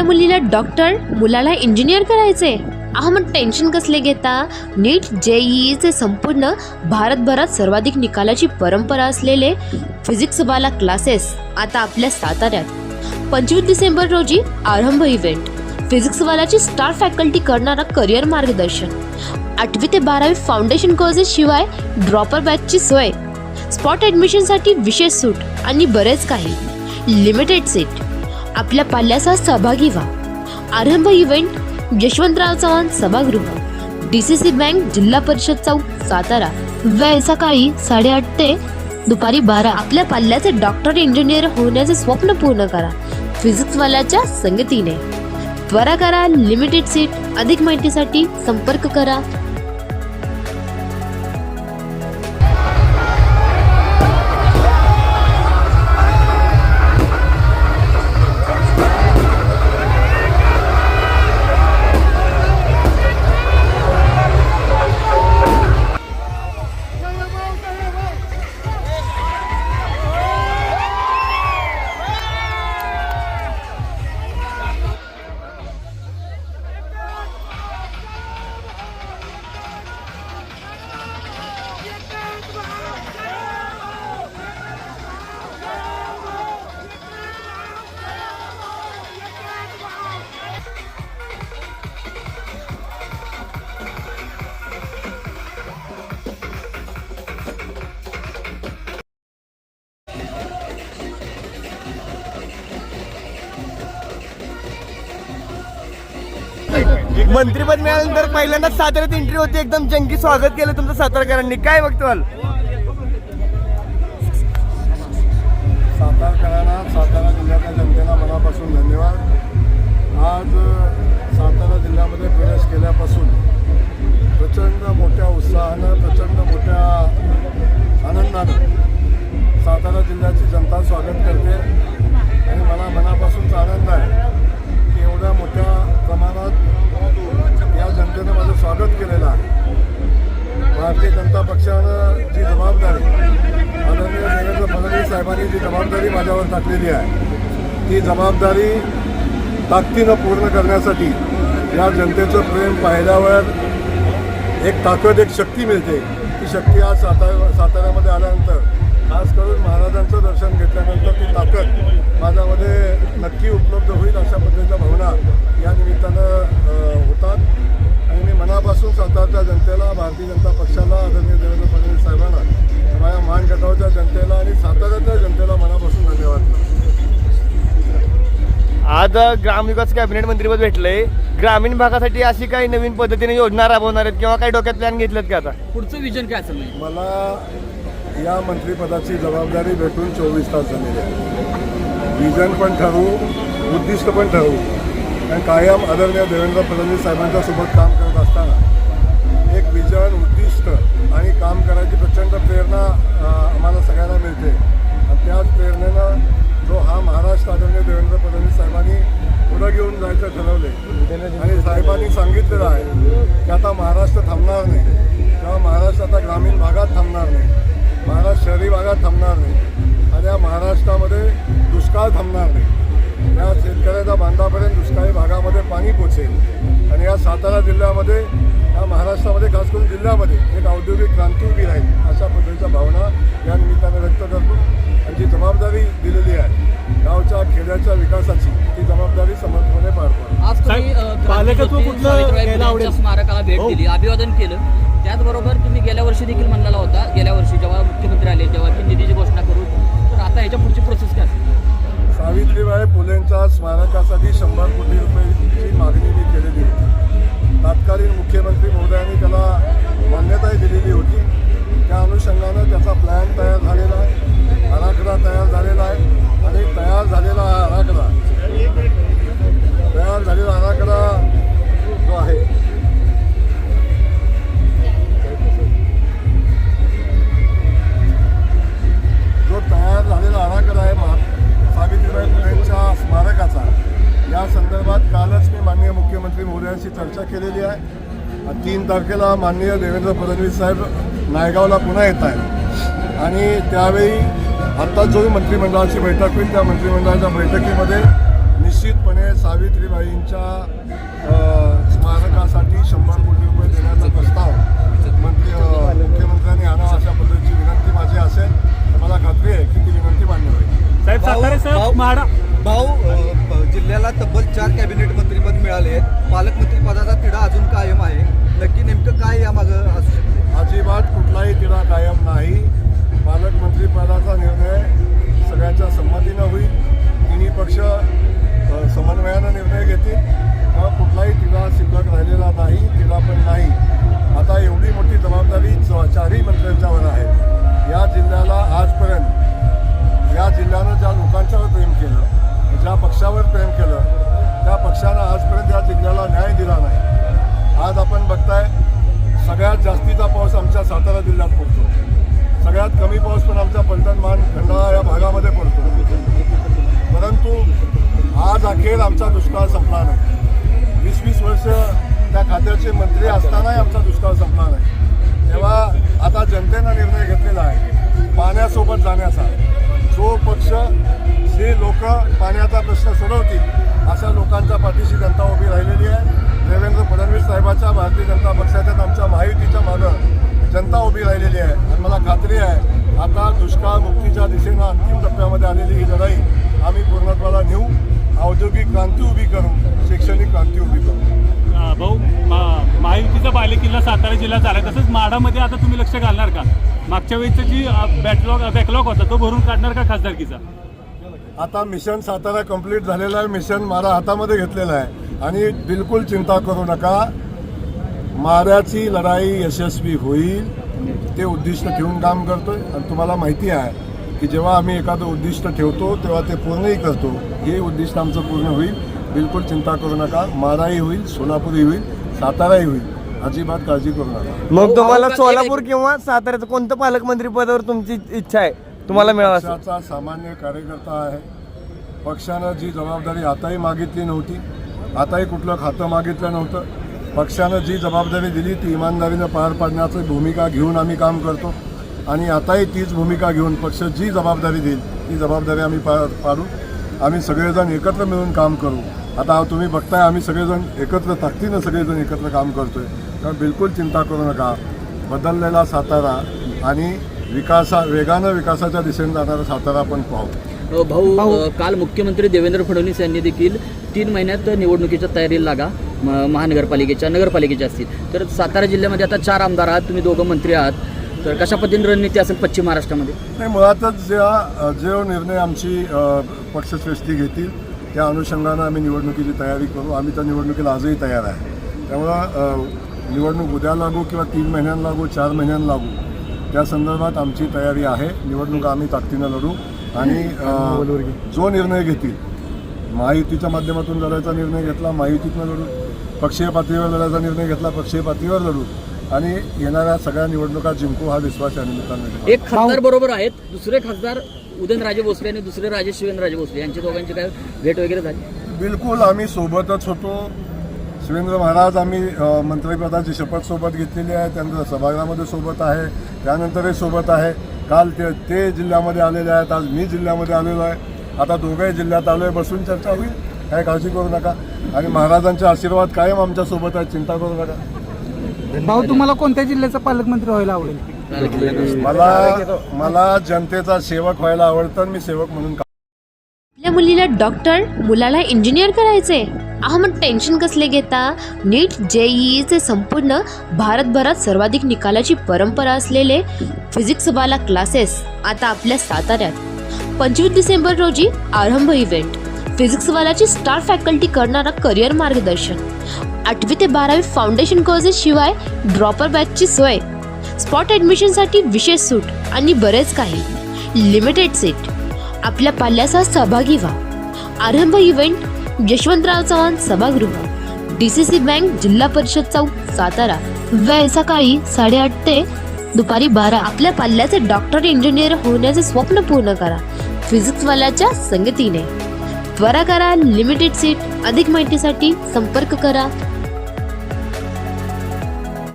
आपल्या मुलीला डॉक्टर मुलाला इंजिनियर करायचे अहमद मग टेन्शन कसले घेता? नीट जेईचे संपूर्ण भारतभरात सर्वाधिक निकालाची परंपरा असलेले फिजिक्सवाला क्लासेस आता आपल्या साताऱ्यात. पंचवीस डिसेंबर रोजी आरंभ इव्हेंट फिजिक्सवालाची स्टार फॅकल्टी करणारा करिअर मार्गदर्शन. आठवी ते बारावी फाउंडेशन कोर्सेस शिवाय ड्रॉपर बॅचची सोय. स्पॉट ॲडमिशनसाठी विशेष सूट आणि बरेच काही. लिमिटेड सीट आपल्या पाल्यासह सहभागी व्हा. आरंभ इव्हेंट यशवंतराव चव्हाण सभागृह डी सी सी बँक जिल्हा परिषद चौक सातारा. वेळ सकाळी साडेआठ ते दुपारी बारा. आपल्या पाल्याचे डॉक्टर इंजिनियर होण्याचे स्वप्न पूर्ण करा. फिजिक्सवाल्याच्या संगतीने. त्वरा करा लिमिटेड सीट अधिक माहितीसाठी संपर्क करा. मंत्रीपद मिळाल्यानंतर पहिल्यांदाच साताऱ्यात एंट्री होती. एकदम जंगी स्वागत केलं तुमचं सातारकरांनी. काय बघतोल? सातारकरांना सातारा जिल्ह्यातल्या जनतेला मनापासून धन्यवाद. आज सातारा जिल्ह्यामध्ये प्रवेश केल्यापासून प्रचंड मोठ्या उत्साहानं प्रचंड मोठ्या आनंदानं सातारा जिल्ह्याची जनता स्वागत करते. भारतीय जनता पक्षानं जी जबाबदारी आदरणीय देवेंद्र फडणवीस साहेबांनी जी जबाबदारी माझ्यावर टाकलेली आहे ती जबाबदारी ताकदीनं पूर्ण करण्यासाठी या जनतेचं प्रेम पाहिल्यावर एक ताकद एक शक्ती मिळते. ती शक्ती आज साता साताऱ्यामध्ये आल्यानंतर आज ग्रामविकास कॅबिनेट मंत्रीपद भेटलंय. ग्रामीण भागासाठी अशी काही नवीन पद्धतीने योजना राबवणार आहेत किंवा काही डोक्यात प्लॅन घेतलेत का आता? पुढचं विजन काय असेल नाही मला या मंत्रिपदाची जबाबदारी भेटून चोवीस तास झालेली आहे. विजन पण ठरवू उद्दिष्ट पण ठरवू. आणि कायम आदरणीय देवेंद्र फडणवीस साहेबांच्या सोबत काम करत असताना एक विजन उद्दिष्ट आणि काम करायची प्रचंड प्रेरणा आम्हाला सगळ्यांना मिळते. आणि त्याच प्रेरणेनं जो हा महाराष्ट्र आदरणीय देवेंद्र फडणवीस साहेबांनी पुढं घेऊन जायचं ठरवले आणि साहेबांनी सांगितलेलं आहे की आता महाराष्ट्र थांबणार नाही. किंवा महाराष्ट्र आता ग्रामीण भागात थांबणार नाही. महाराष्ट्र शहरी भागात थांबणार नाही. आणि या महाराष्ट्रामध्ये दुष्काळ थांबणार नाही. या शेतकऱ्याच्या बांधापर्यंत दुष्काळी भागामध्ये पाणी पोचेल. आणि या सातारा जिल्ह्यामध्ये या महाराष्ट्रामध्ये खास करून जिल्ह्यामध्ये एक औद्योगिक क्रांती उभी राहील अशा पद्धतीच्या भावना या निमित्ताने व्यक्त करतो. आणि जी जबाबदारी दिलेली आहे. खेड्याच्या विकासाची ती जबाबदारी समर्थपणे पार पाडतो स्मारकाला भेट हो. दिली अभिवादन केलं. त्याचबरोबर तुम्ही गेल्या वर्षी देखील म्हणलेला होता गेल्या वर्षी जेव्हा मुख्यमंत्री आले तेव्हा की निधीची घोषणा करू तर आता याच्या पुढची प्रोसेस काय? असेल सावित्रीबाई फुलेंच्या स्मारकासाठी शंभर कोटी रुपयाची मागणी मी केलेली होती. तत्कालीन मुख्यमंत्री महोदयांनी त्याला मान्यताही दिलेली होती. त्या अनुषंगानं त्याचा प्लॅन तयार झालेला आहे आराखडा तयार झालेला आहे. आणि तयार झालेला हा आराखडा. तयार झालेला आराखडा जो आहे. जो तयार झालेला आराखडा आहे महा सावित्रीबाई फुलेंच्या स्मारकाचा. या संदर्भात कालच मी माननीय मुख्यमंत्री महोदयांशी चर्चा केलेली आहे. तीन तारखेला माननीय देवेंद्र फडणवीस साहेब नायगावला पुन्हा येत आहेत. आणि त्यावेळी आत्ता जो मंत्रिमंडळाची बैठक होईल. त्या मंत्रिमंडळाच्या बैठकीमध्ये निश्चितपणे सावित्रीबाईंच्या स्मारकासाठी शंभर कोटी रुपये देण्याचा प्रस्ताव मंत्री मुख्यमंत्र्यांनी आणावा अशा पद्धतीची विनंती माझी असेल. तर मला खात्री आहे की ती विनंती मान्य होईल. साहेब भाऊ- जिल्ह्याला तब्बल चार कॅबिनेट मंत्रीपद मिळाले आहेत. पालकमंत्री पदाचा तिढा अजून कायम आहे. नक्की नेमकं काय यामागं असू शकते? अजिबात कुठलाही तिढा कायम नाही. पालकमंत्रीपदाचा निर्णय सगळ्यांच्या संमतीनं होईल. अखेर आमचा दुष्काळ संपला नाही वीस वीस वर्ष त्या खात्याचे मंत्री असतानाही आमचा दुष्काळ संपला नाही तेव्हा आता जनतेनं निर्णय घेतलेला आहे पाण्यासोबत जाण्याचा. जो पक्ष जे लोक पाण्याचा प्रश्न सोडवतील अशा लोकांच्या पाठीशी जनता उभी राहिलेली आहे. देवेंद्र फडणवीस साहेबाच्या भारतीय जनता पक्षाच्या आमच्या महायुतीच्या मागं जनता उभी राहिलेली आहे. आणि मला खात्री आहे आता दुष्काळ मुक्तीच्या दिशेनं अंतिम टप्प्यामध्ये आलेली ही लढाई आम्ही पूर्णत्वाला नेऊ औद्योगिक क्रांती उभी करू शैक्षणिक क्रांती उभी करू भाऊ महायुतीचा बालेकिल्ला सातारा जिल्हा झाला. तसंच म्हाडामध्ये आता तुम्ही लक्ष घालणार का? मागच्या वेळेचा जी बॅकलॉग बॅकलॉग होता तो भरून काढणार का खासदारकीचा? आता मिशन सातारा कंप्लीट झालेलं आहे. मिशन मारा हातामध्ये घेतलेलं आहे. आणि बिलकुल चिंता करू नका. माऱ्याची लढाई यशस्वी होईल. ते उद्दिष्ट ठेवून काम करतोय. आणि तुम्हाला माहिती आहे की जेव्हा आम्ही एखादं उद्दिष्ट ठेवतो तेव्हा ते पूर्णही करतो. हे उद्दिष्ट आमचं पूर्ण होईल. बिलकुल चिंता करू नका. माराही होईल सोलापूरही होईल साताराही होईल. अजिबात काळजी करू नका. मग तुम्हाला सोलापूर किंवा साताऱ्याचं कोणतं पालकमंत्री पदावर तुमची इच्छा आहे? तुम्हाला मिळावं पक्षाचा सामान्य कार्यकर्ता आहे. पक्षानं जी जबाबदारी आताही मागितली नव्हती आताही कुठलं खातं मागितलं नव्हतं. पक्षानं जी जबाबदारी दिली ती इमानदारीनं पार पाडण्याची भूमिका घेऊन आम्ही काम करतो. आणि आताही तीच भूमिका घेऊन पक्ष जी जबाबदारी देईल ती जबाबदारी आम्ही पार पाडू. आम्ही सगळेजण एकत्र मिळून काम करू. आता तुम्ही बघताय आम्ही सगळेजण एकत्र ताकदीनं सगळेजण एकत्र काम करतोय. तर बिलकुल चिंता करू नका. बदललेला सातारा आणि विकासा वेगानं विकासाच्या दिशेने जाणारा सातारा आपण पाहू. भाऊ. काल मुख्यमंत्री देवेंद्र फडणवीस यांनी देखील तीन महिन्यात निवडणुकीच्या तयारीला लागा. म- महानगरपालिकेच्या नगरपालिकेच्या असतील. तर सातारा जिल्ह्यामध्ये आता चार आमदार आहात तुम्ही दोघं मंत्री आहात. तर कशा पद्धतीने रणनीती असेल पश्चिम महाराष्ट्रामध्ये? नाही मुळातच ज्या जो निर्णय आमची अ, पक्षश्रेष्ठी घेतील त्या अनुषंगानं आम्ही निवडणुकीची तयारी करू. आम्ही त्या निवडणुकीला आजही तयार आहे. त्यामुळं निवडणूक उद्या लागू किंवा तीन महिन्यांना लागू चार महिन्यांना लागू त्या संदर्भात आमची तयारी आहे. निवडणूक आम्ही ताकदीनं लढू. आणि जो निर्णय घेतील महायुतीच्या माध्यमातून लढायचा निर्णय घेतला महायुतीतनं लढू. पक्षीय पातळीवर लढायचा निर्णय घेतला पक्षीय पातळीवर लढू. आणि येणाऱ्या सगळ्या निवडणुका जिंकू हा विश्वास या निमित्तानं. एक खासदार बरोबर आहेत दुसरे खासदार उदयनराजे भोसले आणि दुसरे राजे शिवेंद्रराजे भोसले. यांच्या दोघांची काय भेट वगैरे झाली? बिलकुल आम्ही सोबतच होतो. शिवेंद्र महाराज आम्ही मंत्रिपदाची शपथ सोबत घेतलेली आहे. त्यांचं सभागृहामध्ये सोबत आहे. त्यानंतरही सोबत आहे. काल ते ते जिल्ह्यामध्ये आलेले आहेत. आज मी जिल्ह्यामध्ये आलेलो आहे. आता दोघंही जिल्ह्यात आलो आहे बसून चर्चा होईल. काय काळजी करू नका. आणि महाराजांचे आशीर्वाद कायम आमच्यासोबत आहेत. चिंता करू नका. भाऊ तुम्हाला कोणत्या जिल्ह्याचा पालकमंत्री व्हायला आवडेल? मला मला जनतेचा सेवक व्हायला आवडतं आणि मी सेवक म्हणून काम आपल्या मुलीला डॉक्टर मुलाला इंजिनियर करायचे अहो मग टेन्शन कसले घेता? नीट जेईचे संपूर्ण भारतभरात सर्वाधिक निकालाची परंपरा असलेले फिजिक्सवाला क्लासेस आता आपल्या साताऱ्यात. पंचवीस डिसेंबर रोजी आरंभ इव्हेंट फिजिक्सवालाची स्टार फॅकल्टी करणारा करिअर मार्गदर्शन. आठवी ते बारावी फाउंडेशन कोर्सेस शिवाय ड्रॉपर बॅचची सोय. स्पॉट ॲडमिशनसाठी विशेष सूट आणि बरेच काही. लिमिटेड सीट आपल्या पाल्याचा सहभागी व्हा. आरंभ इव्हेंट यशवंतराव चव्हाण सभागृह. डी सी सी बँक जिल्हा परिषद चौक सातारा. वेळ सकाळी साडेआठ ते दुपारी बारा. आपल्या पाल्याचे डॉक्टर इंजिनियर होण्याचे स्वप्न पूर्ण करा. फिजिक्सवाल्याच्या संगतीने. त्वरा करा लिमिटेड सीट अधिक माहितीसाठी संपर्क करा.